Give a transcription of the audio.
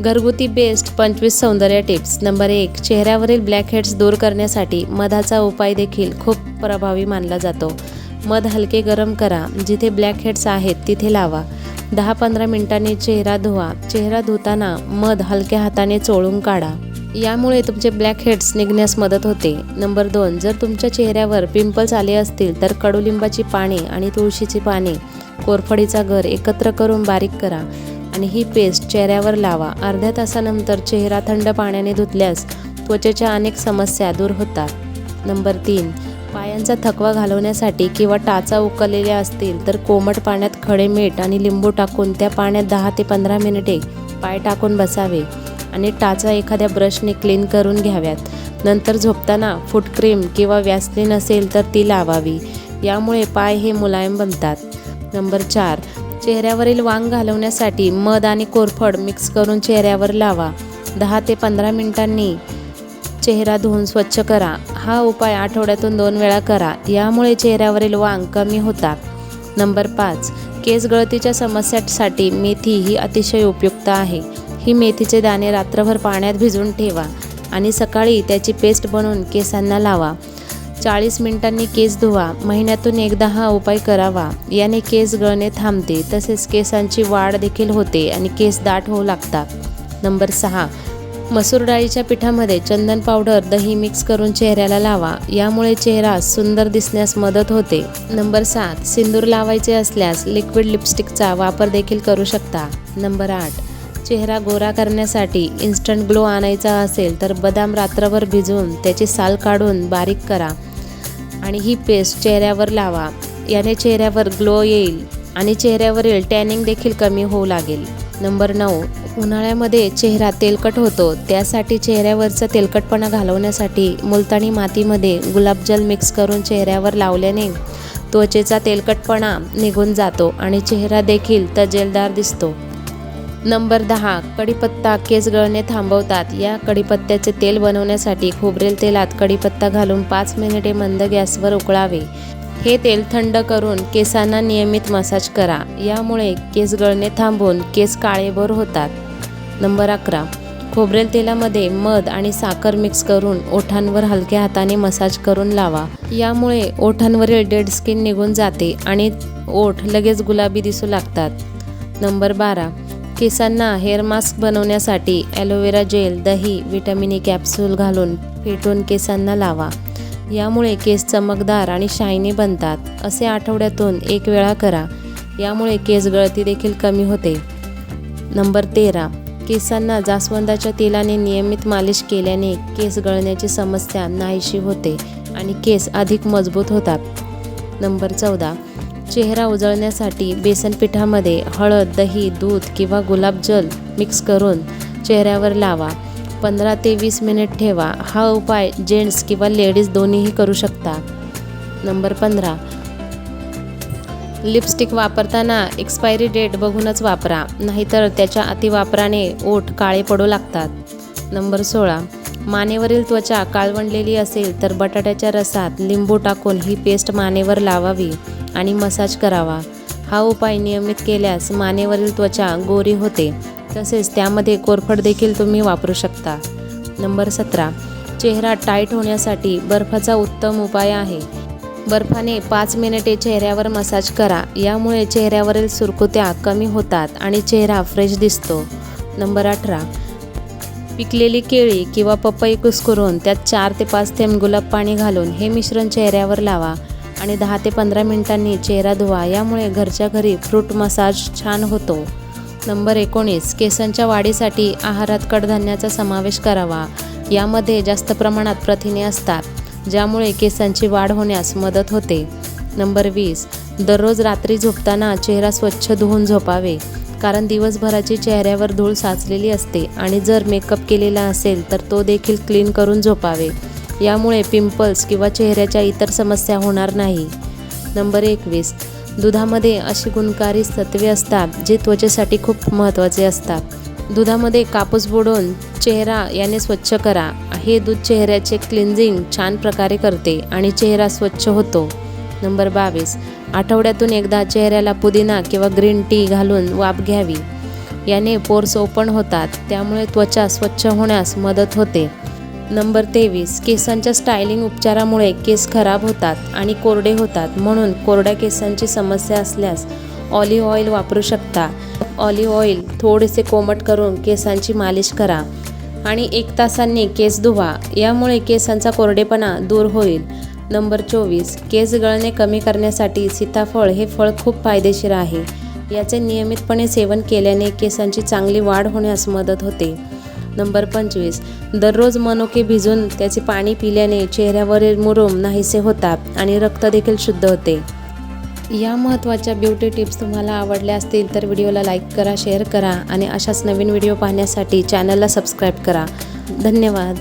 घरगुती बेस्ट पंचवीस सौंदर्य टिप्स. नंबर एक चेहऱ्यावरील ब्लॅक हेड्स दूर करण्यासाठी मधाचा उपाय देखील खूप प्रभावी मानला जातो. मध हलके गरम करा. जिथे ब्लॅक हेड्स आहेत तिथे लावा. दहा पंधरा मिनिटांनी चेहरा धुवा. चेहरा धुताना मध हलक्या हाताने चोळून काढा. यामुळे तुमचे ब्लॅक हेड्स निघण्यास मदत होते. नंबर दोन जर तुमच्या चेहऱ्यावर पिंपल्स आले असतील तर कडुलिंबाची पाने आणि तुळशीची पाने कोरफडीचा घर एकत्र करून बारीक करा. आणि ही पेस्ट चेहऱ्यावर लावा. अर्ध्या तासानंतर चेहरा थंड पाण्याने धुतल्यास त्वचेच्या अनेक समस्या दूर होतात. नंबर तीन पायांचा थकवा घालवण्यासाठी किंवा टाचा उकळलेल्या असतील तर कोमट पाण्यात खडे मीठ आणि लिंबू टाकून त्या पाण्यात दहा ते पंधरा मिनिटे पाय टाकून बसावे आणि टाचा एखाद्या ब्रशने क्लीन करून घ्याव्यात. नंतर झोपताना फूट क्रीम किंवा व्यासलीन असेल तर ती लावावी. यामुळे पाय हे मुलायम बनतात. नंबर चार चेहऱ्यावरील वांग घालवण्यासाठी मध आणि कोरफड मिक्स करून चेहऱ्यावर लावा. दहा ते पंधरा मिनिटांनी चेहरा धुवून स्वच्छ करा. हा उपाय आठवड्यातून दोन वेळा करा. यामुळे चेहऱ्यावरील वांग कमी होतात. नंबर पाच. केस गळतीच्या समस्यासाठी मेथी ही अतिशय उपयुक्त आहे. ही मेथीचे दाणे रात्रभर पाण्यात भिजवून ठेवा आणि सकाळी त्याची पेस्ट बनवून केसांना लावा. चाळीस मिनिटांनी केस धुवा. महिन्यातून एकदा हा उपाय करावा. याने केस गळणे थांबते. तसेच केसांची वाढ देखील होते आणि केस दाट होऊ लागतात. नंबर सहा. मसूर डाळीच्या पिठामध्ये चंदन पावडर दही मिक्स करून चेहऱ्याला लावा. यामुळे चेहरा सुंदर दिसण्यास मदत होते. नंबर सात. सिंदूर लावायचे असल्यास लिक्विड लिपस्टिकचा वापर देखील करू शकता. नंबर आठ. चेहरा गोरा करण्यासाठी इन्स्टंट ग्लो आणायचा असेल तर बदाम रात्रभर भिजवून त्याची साल काढून बारीक करा. आणि ही पेस्ट चेहऱ्यावर लावा. याने चेहऱ्यावर ग्लो येईल आणि चेहऱ्यावरील टॅनिंग देखील कमी होऊ लागेल. नंबर नऊ उन्हाळ्यामध्ये चेहरा तेलकट होतो. त्यासाठी चेहऱ्यावरचा तेलकटपणा घालवण्यासाठी मुलतानी मातीमध्ये गुलाबजल मिक्स करून चेहऱ्यावर लावल्याने त्वचेचा तेलकटपणा निघून जातो आणि चेहरा देखील तजेलदार दिसतो. नंबर दहा कढीपत्ता केस गळणे थांबवतात. या कढीपत्त्याचे तेल बनवण्यासाठी खोबरेल तेलात कढीपत्ता घालून पाच मिनिटे मंद गॅसवर उकळावे. हे तेल थंड करून केसांना नियमित मसाज करा. यामुळे केस गळणे थांबून केस काळेभोर होतात. नंबर अकरा खोबरेल तेलामध्ये मध आणि साखर मिक्स करून ओठांवर हलक्या हाताने मसाज करून लावा. यामुळे ओठांवरील डेड स्किन निघून जाते आणि ओठ लगेच गुलाबी दिसू लागतात. नंबर बारा केसांना हेअर मास्क बनवण्यासाठी ॲलोवेरा जेल दही विटॅमिन ई कॅप्सूल घालून फेटून केसांना लावा. यामुळे केस चमकदार आणि शायनी बनतात असे आठवड्यातून एक वेळा करा. यामुळे केस गळती देखील कमी होते. नंबर तेरा. केसांना जास्वंदाच्या तेलाने नियमित मालिश केल्याने केस गळण्याची समस्या नाहीशी होते आणि केस अधिक मजबूत होतात. नंबर चौदा. चेहरा उजळण्यासाठी बेसन पिठामध्ये हळद दही दूध किंवा गुलाबजल मिक्स करून चेहऱ्यावर लावा. पंधरा ते वीस मिनिट ठेवा. हा उपाय जेंट्स किंवा लेडीज दोन्हीही करू शकता. नंबर पंधरा. लिपस्टिक वापरताना एक्सपायरी डेट बघूनच वापरा. नाहीतर त्याच्या अतिवापराने ओठ काळे पडू लागतात. नंबर सोळा. मानेवरील त्वचा काळवंडलेली असेल तर बटाट्याच्या रसात लिंबू टाकून ही पेस्ट मानेवर लावावी. आणि मसाज करावा. हा उपाय नियमित केल्यास मानेवरील त्वचा गोरी होते. तसेच त्यामध्ये कोरफड देखील तुम्ही वापरू शकता. नंबर सतरा. चेहरा टाईट होण्यासाठी बर्फाचा उत्तम उपाय आहे. बर्फाने पाच मिनिटे चेहऱ्यावर मसाज करा. यामुळे चेहऱ्यावरील सुरकुत्या कमी होतात आणि चेहरा फ्रेश दिसतो. नंबर अठरा. पिकलेली केळी किंवा पपई कुस्करून त्यात चार ते पाच थेंब गुलाब पाणी घालून हे मिश्रण चेहऱ्यावर लावा. आणि दहा ते पंधरा मिनिटांनी चेहरा धुवा. यामुळे घरच्या घरी फ्रूट मसाज छान होतो. नंबर एकोणीस केसांच्या वाढीसाठी आहारात कडधान्याचा समावेश करावा. यामध्ये जास्त प्रमाणात प्रथिने असतात ज्यामुळे केसांची वाढ होण्यास मदत होते. नंबर वीस दररोज रात्री झोपताना चेहरा स्वच्छ धुवून झोपावे कारण दिवसभराची चेहऱ्यावर धूळ साचलेली असते आणि जर मेकअप केलेला असेल तर तो देखील क्लीन करून झोपावे. यामुळे पिंपल्स किंवा चेहऱ्याच्या इतर समस्या होणार नाही. नंबर एकवीस. दुधामध्ये अशी गुणकारी तत्वे असतात जे त्वचेसाठी खूप महत्त्वाचे असतात. दुधामध्ये कापूस बुडवून चेहरा याने स्वच्छ करा. हे दूध चेहऱ्याचे क्लिन्झिंग छान प्रकारे करते आणि चेहरा स्वच्छ होतो. नंबर बावीस. आठवड्यातून एकदा चेहऱ्याला पुदिना किंवा ग्रीन टी घालून वाफ घ्यावी. याने पोर्स ओपन होतात. त्यामुळे त्वचा स्वच्छ होण्यास मदत होते. नंबर तेवीस. केसांच्या स्टायलिंग उपचारामुळे केस खराब होतात आणि कोरडे होतात म्हणून कोरड्या केसांची समस्या असल्यास ऑलिव्ह ऑइल वापरू शकता. ऑलिव्ह ऑइल थोडेसे कोमट करून केसांची मालिश करा आणि एक तासांनी केस धुवा. यामुळे केसांचा कोरडेपणा दूर होईल. नंबर चोवीस. केस गळणे कमी करण्यासाठी सीताफळ हे फळ खूप फायदेशीर आहे. याचे नियमितपणे सेवन केल्याने केसांची चांगली वाढ होण्यास मदत होते. नंबर पंचवीस. दररोज मनुके भिजून त्याचे पाणी पिल्याने चेहऱ्यावरील मुरुम नाहीसे होतात आणि रक्त देखील शुद्ध होते. या महत्त्वाच्या ब्युटी टिप्स तुम्हाला आवडल्या असतील तर व्हिडिओला लाईक करा शेअर करा आणि अशाच नवीन व्हिडिओ पाहण्यासाठी चॅनलला सबस्क्राईब करा. धन्यवाद.